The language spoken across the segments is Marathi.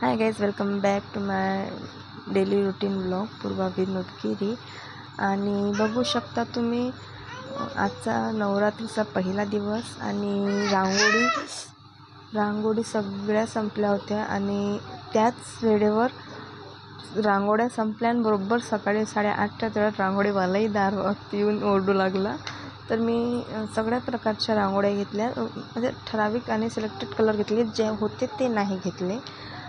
Hi guys welcome back to my daily routine vlog Purva Vinodgiri आणि बघू शकता तुम्ही आजचा नवरात्रीचा पहिला दिवस आणि रांगोळी रांगोळी सगळ्या संपल्या होत्या आणि त्याच वेळेवर रांगोळ्या संपल्यांबरोबर सकाळी साडेआठच्या वेळात रांगोळीवालाही दार येऊन ओरडू लागला. तर मी सगळ्या प्रकारच्या रांगोळ्या घेतल्या. म्हणजे ठराविक आणि सिलेक्टेड कलर घेतले. जे होते ते नाही घेतले.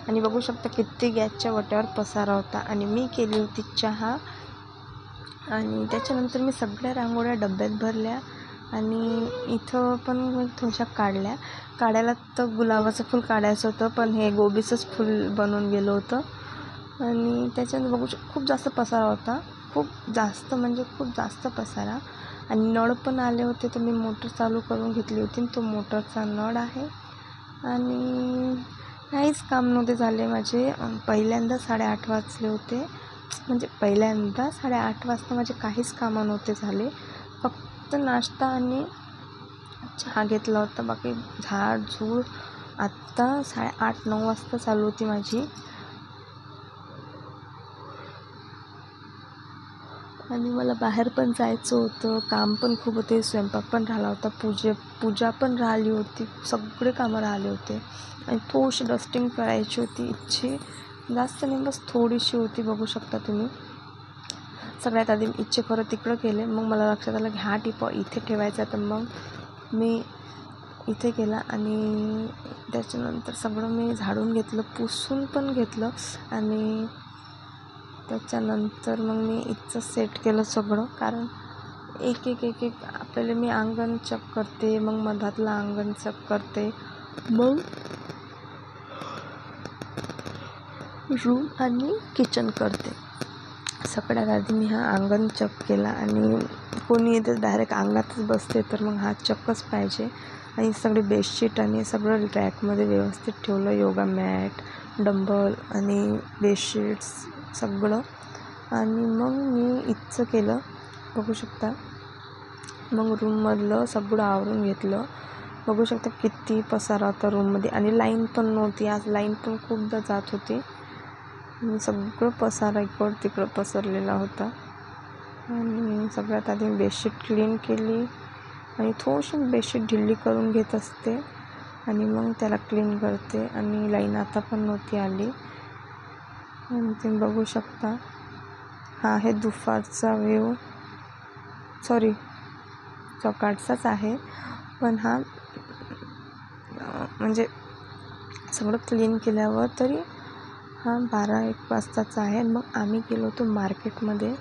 आणि बघू शकता किती गॅसच्या वट्यावर पसारा होता. आणि मी केली होती चहा. आणि त्याच्यानंतर मी सगळ्या रांगोळ्या डब्यात भरल्या. आणि इथं पण थोड्याशा काढल्या. काढायला तर गुलाबाचं फूल काढायचं होतं पण हे गोबीचंच फूल बनवून गेलं होतं. आणि त्याच्यानंतर बघू शक खूप जास्त पसारा होता. खूप जास्त म्हणजे खूप जास्त पसारा. आणि नळ पण आले होते तर मी मोटर चालू करून घेतली होती. तो मोटरचा नळ आहे. आणि काहीच काम नव्हते झाले माझे. पहिल्यांदा साडेआठ वाजले होते. म्हणजे पहिल्यांदा साडेआठ वाजता माझे काहीच कामं नव्हते झाले. फक्त नाश्ता आणि चहा घेतला होता. बाकी झाड झूड. आत्ता साडेआठ नऊ वाजता चालू होती माझी. आणि मला बाहेर पण जायचं होतं काम पण खूप होते स्वयंपाक पण राहिला होता पूजे पूजा पण राहिली होती सगळे कामं राहिले होते. आणि थोडीशी डस्टिंग करायची होती इच्छी. जास्त नाही बस थोडीशी होती बघू शकता तुम्ही. सगळ्यात आधी इच्छे खरं तिकडं केले मग मला लक्षात आलं की हा टिपा इथे ठेवायचा तर मग मी इथे केला आणि त्याच्यानंतर सगळं मी झाडून घेतलं पुसून पण घेतलं आणि त्याच्यानंतर मग मी इथचं सेट केलं सगळं. कारण एक एक एक एक आपल्याला मी अंगण चक करते मग मधातलं अंगण चक करते. मग रूम आणि किचन करते. सगळ्यात आधी मी हा अंगण चक केला आणि कोणी येते डायरेक्ट अंगातच बसते तर मग हा चक्कच पाहिजे. आणि सगळे बेडशीट आणि सगळं रॅकमध्ये व्यवस्थित ठेवलं योगा मॅट डंबल आणि बेडशीट्स सगळं. आणि मग मी इथचं केलं बघू शकता. मग रूममधलं सगळं आवरून घेतलं. बघू शकता किती पसारा होता रूममध्ये आणि लाईन पण नव्हती. आज लाईन पण खूपदा जात होती. सगळं पसारा इकडं तिकडं पसरलेला होता. आणि सगळ्यात आधी बेडशीट क्लीन केली आणि थोडीशी बेडशीट ढिल्ली करून घेत असते आणि मग त्याला क्लीन करते आणि लाईन आता पण नव्हती आली. आणि तुम्ही बघू शकता हा आहे दुपारचा व्ह्यू. सॉरी सकाळचाच आहे. पण हा म्हणजे सगळं क्लीन केल्यावर तरी हा बारा एक वाजताचा आहे. मग आम्ही गेलो होतो मार्केटमध्ये.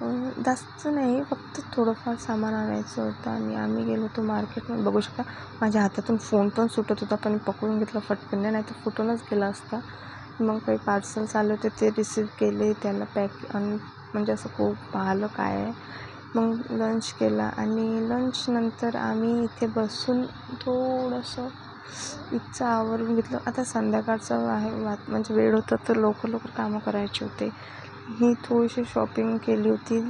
जास्त नाही फक्त थोडंफार सामान आणायचं होतं आणि आम्ही गेलो होतो मार्केटमध्ये. बघू शकता माझ्या हातातून फोन पण सुटत होता पण पकडून घेतला फटकन. नाही तर फुटूनच गेला असता. मग काही पार्सल्स आले होते ते रिसीव केले त्याला पॅक आणि म्हणजे असं खूप पाहिलं काय आहे. मग लंच केला आणि लंचनंतर आम्ही इथे बसून थोडंसं इथचं आवरून घेतलं. आता संध्याकाळचं आहे वात म्हणजे वेळ होता तर लवकर लवकर कामं करायचे होते. ही थोडीशी शॉपिंग केली होती.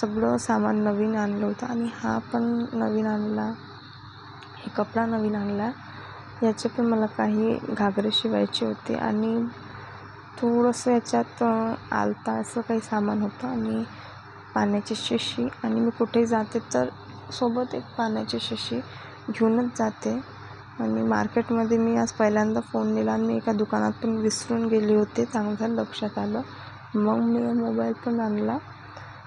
सगळं सामान नवीन आणलं होतं आणि हा पण नवीन आणला. हे कपडा नवीन आणला. याचे पण मला काही घागरे शिवायचे होते आणि थोडंसं याच्यात आलता असं काही सामान होतं आणि पाण्याची शिशी. आणि मी कुठेही जाते तर सोबत एक पाण्याची शिशी घेऊनच जाते. आणि मार्केटमध्ये मी आज पहिल्यांदा फोन नेला आणि मी एका दुकानात पण विसरून गेले होते. चांगलं लक्षात आलं. मग मी मोबाईल पण आणला.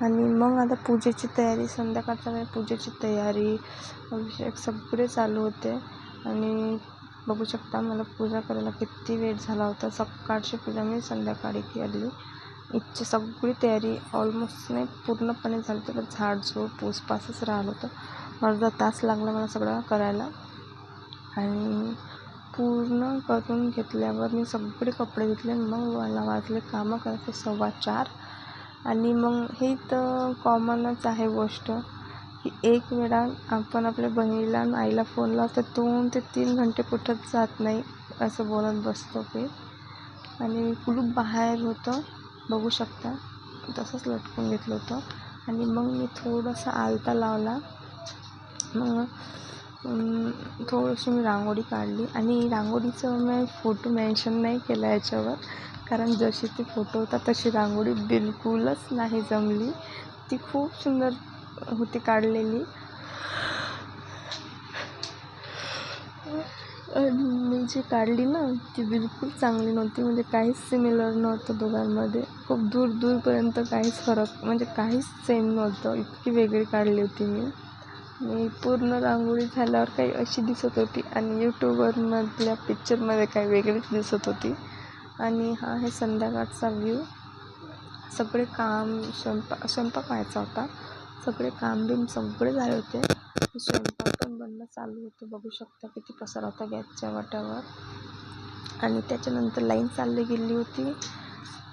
आणि मग आता पूजेची तयारी संध्याकाळच्या वेळी पूजेची तयारी अभिषेक सगळे चालू होते. आणि बघू शकता मला पूजा करायला किती वेळ झाला होता. सकाळची पूजा मी संध्याकाळी केली. इथची सगळी तयारी ऑलमोस्ट नाही पूर्णपणे झाली. तर झाडझूड पूसपासच राहिलं होतं. अर्धा तास लागला मला सगळं करायला. आणि पूर्ण करून घेतल्यावर मी सगळे कपडे धुतले आणि मग मला वाजले कामं करायचे सव्वा चार. आणि मग हे तर कॉमनच आहे गोष्ट की एक वेळा आपण आपल्या बहिणीला आणि आईला फोन लावतो दोन ते तीन घंटे कुठंच जात नाही असं बोलत बसतो की आणि कुलूप बाहेर होतं बघू शकता तसंच लटकून घेतलं होतं. आणि मग मी थोडासा आलता लावला. मग थोडीशी मी रांगोळी काढली. आणि रांगोळीचं मी फोटो मेन्शन नाही केला याच्यावर. कारण जशी ती फोटो होता तशी रांगोळी बिलकुलच नाही जमली. ती खूप सुंदर होती काढलेली. मी जी काढली ना ती बिलकुल चांगली नव्हती. म्हणजे काहीच सिमिलर नव्हतं दोघांमध्ये. खूप दूर दूरपर्यंत काहीच फरक म्हणजे काहीच सेम नव्हतं. इतकी वेगळी काढली होती मी. मी पूर्ण रांगोळी झाल्यावर काही अशी दिसत होती आणि यूट्यूबवरमधल्या पिक्चरमध्ये काही वेगळीच दिसत होती. आणि हा आहे संध्याकाळचा व्ह्यू. सगळे काम स्वयंपाक स्वयंपाक व्हायचा होता. सगळे काम बिम सगळे झाले होते. स्वयंपाक पण बनणं चालू होतं. बघू शकता किती पसारा होता गॅसच्या वाट्यावर. आणि त्याच्यानंतर लाईन चालली गेली होती.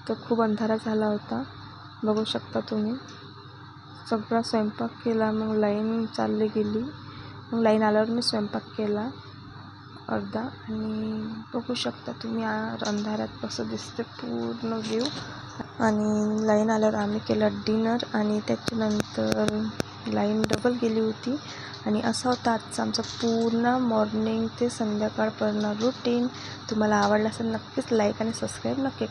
तर खूप अंधारा झाला होता. बघू शकता तुम्ही. सगळा स्वयंपाक केला. मग लाईन चालली गेली. मग लाईन आल्यावर मी स्वयंपाक केला अर्धा. आणि बघू शकता तुम्ही अंधारात कसं दिसते पूर्ण व्ह्यू आणि लाईन आल्यावर आम्ही केला डिनर आणि त्याच्यानंतर लाईन डबल गेली होती. आणि असा होता आजचा आमचा पूर्ण मॉर्निंग ते संध्याकाळपर्यंत रुटीन तुम्हाला आवडला असेल नक्कीच लाईक आणि सबस्क्राईब नक्की